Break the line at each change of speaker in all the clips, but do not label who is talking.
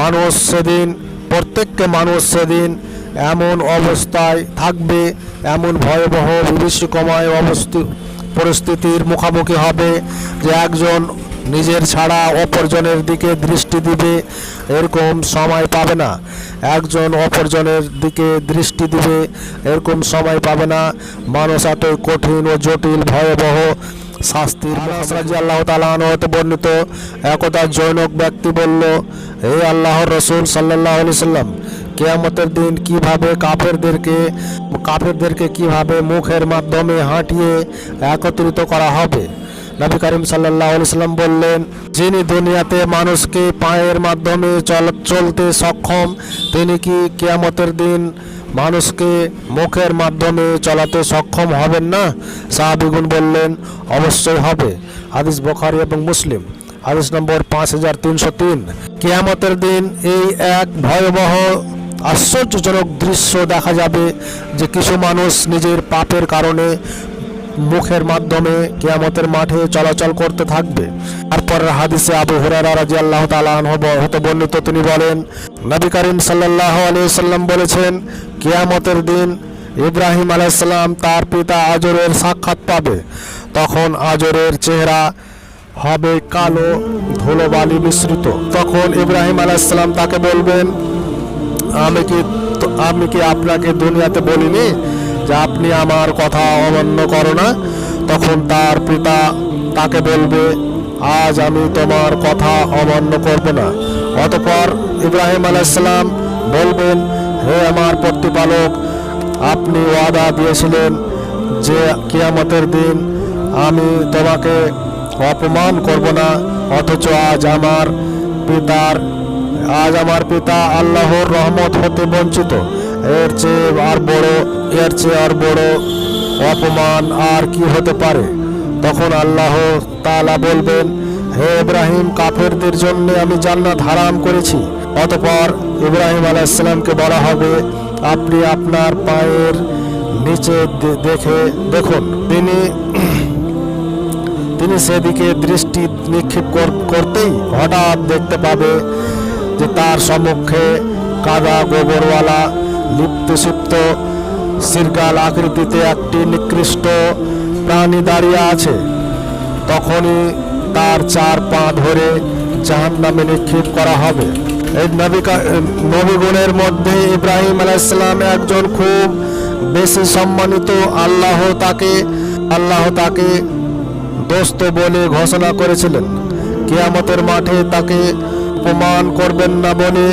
মানুষ সেদিন, প্রত্যেককে মানুষ সেদিন এমন অবস্থায় থাকবে, এমন ভয়াবহ বিভীষিকময় অবস্থি, পরিস্থিতির মুখোমুখি হবে যে একজন নিজের ছাড়া অপরজনের দিকে দৃষ্টি দিবে, এরকম সময় পাবে না। একজন অপরজনের দিকে দৃষ্টি দিবে, এরকম সময় পাবে না। মানুষ এতই কঠিন ও জটিল, ভয়াবহ শাস্তির আল্লাহ তালাহন হতে বর্ণিত। একদা জৈনক ব্যক্তি বলল, হে আল্লাহর রসুল সাল্লাহ সাল্লাম, কেয়ামতের দিন কীভাবে কাফেরদেরকে কাফেরদেরকে কীভাবে মুখের মাধ্যমে হাঁটিয়ে একত্রিত করা হবে? নবী করিম সাল্লাহ সাল্লাম বললেন, যিনি দুনিয়াতে মানুষকে পায়ের মাধ্যমে চল, চলতে সক্ষম, তিনি কি কেয়ামতের দিন মানুষকে মুখের মাধ্যমে চলাতে সক্ষম হবেন না? সাহাবিগুন বললেন, অবশ্যই হবে। হাদিস বখারি এবং মুসলিম। হাদিস নম্বর পাঁচ হাজার তিনশো তিন। কেয়ামতের দিন এই এক ভয়াবহ, আশ্চর্যজনক দৃশ্য দেখা যাবে যে কিছু মানুষ নিজের পাপের কারণে মুখের মাধ্যমে কেয়ামতের মাঠে চলাচল করতে থাকবে। তারপর হাদিসে আবু হুরারা রাজি আল্লাহ হতে বর্ণিত তিনি বলেন, নবী করিম সাল্লাহ আলিয়াল্লাম বলেছেন, কেয়ামতের দিন ইব্রাহিম আলাইসাল্লাম তার পিতা আজরের সাক্ষাৎ পাবে। তখন আজরের চেহারা হবে কালো, ধুলোবালি মিশ্রিত। তখন ইব্রাহিম আলাইসাল্লাম তাকে বলবেন, আমি কি আমি কি আপনাকে দুনিয়াতে বলিনি? আপনি আমার কথা অমান্য করো না, তখন তার পিতা তাকে বলবে, আজ আমি তোমার কথা অমান্য করব না। অতপর ইব্রাহিম আলাইসাল্লাম বলবেন, হে আমার প্রতিপালক, আপনি ওয়াদা দিয়েছিলেন যে কিয়ামতের দিন আমি তোমাকে অপমান করব না, অথচ আজ আমার পিতার, আজ আমার পিতা আল্লাহর রহমত হতে বঞ্চিত। এর চেয়ে আর বড় এর চেয়ে আর বড় অপমান আর কি হতে পারে? তখন আল্লাহ তাআলা বলবেন, হে ইব্রাহিম, কাফেরদের জন্য আমি জান্নাত হারাম করেছি। অতপর ইব্রাহিম আলাইসাল্লামকে বলা হবে, আপনি আপনার পায়ের নিচে দেখে দেখুন। তিনি তিনি সেদিকে দৃষ্টি নিক্ষেপ কর- করতেই হঠাৎ দেখতে পাবে যে তার সম্মুখে কাদা গোবরওয়ালা লিপ্ত সিরগাল আকৃতিতে একটি নিকৃষ্ট প্রাণী দাঁড়িয়ে আছে। তখনই তার চার পা ধরে জাহান নামে নিক্ষেপ করা হবে। এই নবিকা নবীগুণের মধ্যে ইব্রাহিম আলাইসালাম একজন খুব বেশি সম্মানিত আল্লাহ তাকে আল্লাহ তাকে দোস্ত বলে ঘোষণা করেছিলেন। কিয়ামতের মাঠে তাকে অপমান করবেন না বলে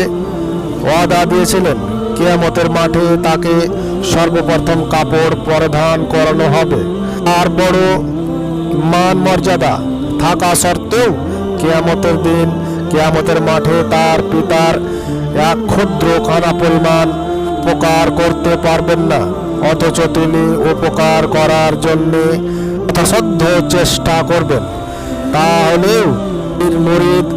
ওয়াদা দিয়েছিলেন। কিয়ামতের মাঠে তাকে সর্বপ্রথম কাপড় পরিধান করানো হবে। আর বড় মান মর্যাদা থাকা সত্ত্বেও কেয়ামতের দিন, কেয়ামতের মাঠে তার পিতার এক ক্ষুদ্র খানা পরিমাণ উপকার করতে পারবেন না। অথচ তিনি উপকার করার জন্যে যথাসাধ্য চেষ্টা করবেন। তাহলেও পীর মুরিদ,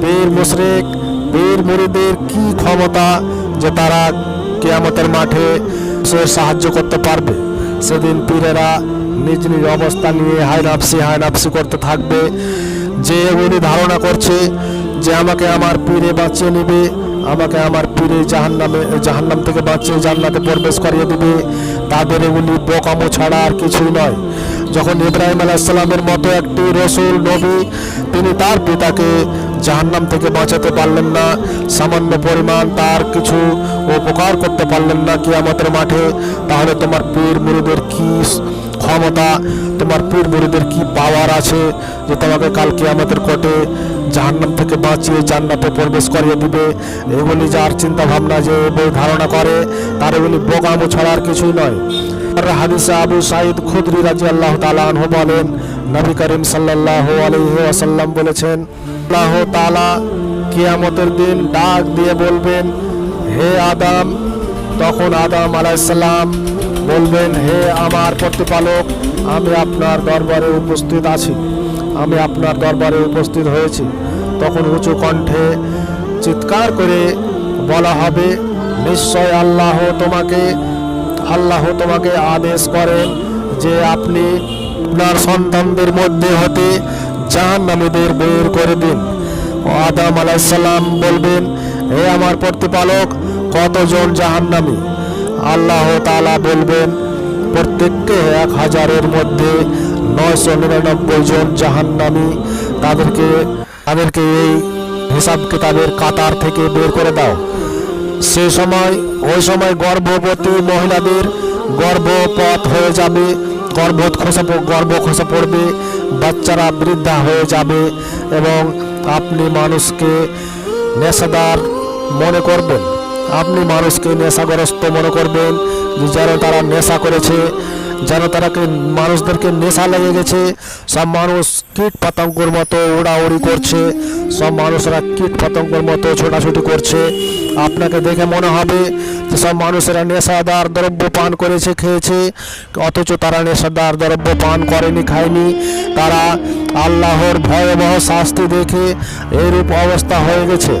পীর মুশরিক, পীর মুরিদের কি ক্ষমতা যে তারা কেয়ামতের মাঠে সে সাহায্য করতে পারবে। সেদিন পীরেরা নিজ নিজ অবস্থা নিয়ে হাইনাপসি হাইনাপসি করতে থাকবে। যে উনি ধারণা করছে যে আমাকে আমার পীরে বাঁচিয়ে নেবে, আমাকে আমার পীরে জাহান্নামে, জাহান্নাম থেকে বাঁচিয়ে জান্নাতে প্রবেশ করিয়ে দেবে, তাদের এগুলি বোকামো ছাড়া আর কিছুই নয়। যখন ইব্রাহিম আলাইসাল্লামের মতো একটি রসুল, নবী, তিনি তার পিতাকে জাহান্নাম থেকে বাঁচাতে পারলেন না। সামান্য পরিমাণ তার কিছু উপকার করতে পারলেন না কি আমাদের মাঠে। তাহলে তোমার পীর মুরিদের কি ক্ষমতা? তোমার পীর মুরিদের কি পাওয়ার আছে যে তোমাকে কালকে আমাদের কোর্টে জাহান্নাম থেকে বাঁচিয়ে জান্নাতে প্রবেশ করিয়ে দিবে? এগুলি যার চিন্তা ভাবনা যে ধারণা করে, তার এগুলি বোকামো ছাড়া আর কিছুই নয়। আর হাদিসে আবু সাইদ খুদরি রাজি আল্লাহ তালাহ বলেন, নবী করিম সাল্লাহ আলহি আসাল্লাম বলেছেন, আল্লাহ তালা কিয়ামতের দিন ডাক দিয়ে বলবেন, হে আদাম, তখন আদাম আলাইসাল্লাম বলবেন, হে আমার প্রতিপালক, আমি আপনার দরবারে উপস্থিত আছি, আমি আপনার দরবারে উপস্থিত হয়েছি। তখন উঁচু কণ্ঠে চিৎকার করে বলা হবে, নিশ্চয় আল্লাহ তোমাকে আল্লাহ তোমাকে আদেশ করেন যে আপনি আপনার সন্তানদের মধ্যে হতে জাহান্নামীদের বের করে দিন। আদাম আলাইসাল্লাম বলবেন হে আমার প্রতিপালক, কতজন জাহান্নামী? আল্লাহ তালা বলবেন, প্রত্যেককে এক হাজারের মধ্যে নয়শো নিরানব্বই জন জাহান্নামী তাদেরকে তাদেরকে এই হিসাব কিতাবের কাতার থেকে বের করে দাও। সে সময়, ওই সময় গর্ভবতী মহিলাদের গর্ভপথ হয়ে যাবে গর্ভ খসে গর্ভ খসে পড়বে, বাচ্চারা বৃদ্ধা হয়ে যাবে এবং আপনি মানুষকে নেশাদার মনে করবেন। আপনি মানুষকে নেশাগ্রস্ত মনে করবেন যেন তারা নেশা করেছে, যেন তারাকে মানুষদেরকে নেশা লেগে গেছে। সব মানুষ কীট পতঙ্গর মতো উড়াউড়ি করছে, সব মানুষরা কীট পতঙ্গর মতো ছোটাছুটি করছে। আপনাকে দেখে মনে হবে যে সব মানুষেরা নেশাদার দ্রব্য পান করেছে, খেয়েছে, অথচ তারা নেশাদার দ্রব্য পান করেনি, খায়নি। তারা আল্লাহর ভয়াবহ শাস্তি দেখে এরূপ অবস্থা হয়ে গেছে।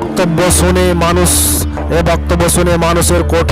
বক্তব্য শুনে মানুষ, এ বক্তব্য শুনে মানুষের কঠিন